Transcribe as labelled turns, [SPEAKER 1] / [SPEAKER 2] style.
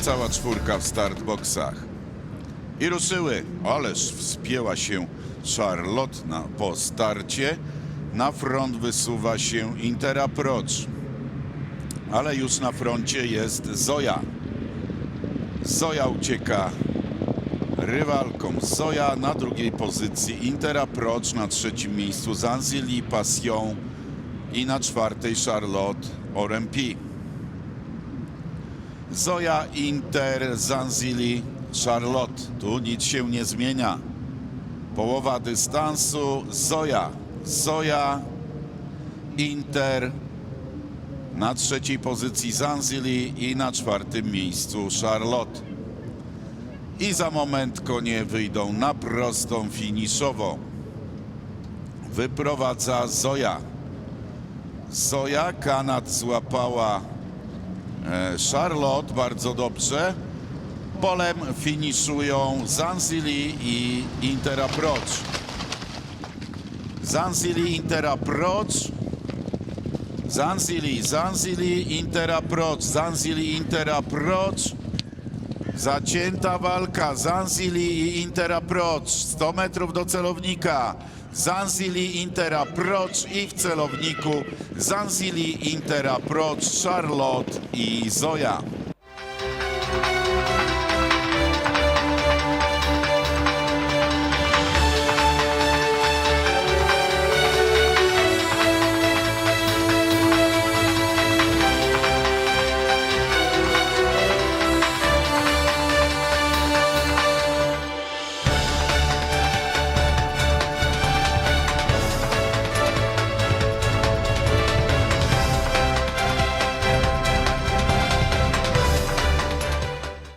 [SPEAKER 1] cała czwórka w startboxach. I ruszyły, ależ wspięła się Charlotte na, po starcie. Na front wysuwa się Intera Procz. Ale już na froncie jest Zoja. Zoja ucieka rywalką. Zoja na drugiej pozycji, Intera Procz na trzecim miejscu, Zanzili Passion i na czwartej Charlotte Orempi. Zoja, Inter, Zanzili, Charlotte. Tu nic się nie zmienia. Połowa dystansu, Zoja. Zoja, Inter, na trzeciej pozycji Zanzili i na czwartym miejscu Charlotte. I za moment konie wyjdą na prostą finiszową. Wyprowadza Zoja. Zoja, kanat złapała Charlotte bardzo dobrze. Polem finiszują Zanzili i Intera Procz. Zanzili, Intera Procz. Zanzili, Zanzili, Intera Procz. Zanzili, Intera. Zacięta walka. Zanzili i Intera Procz. 100 metrów do celownika. Zanzili, Intera Procz i w celowniku Zanzili, Intera Procz, Charlotte i Zoja.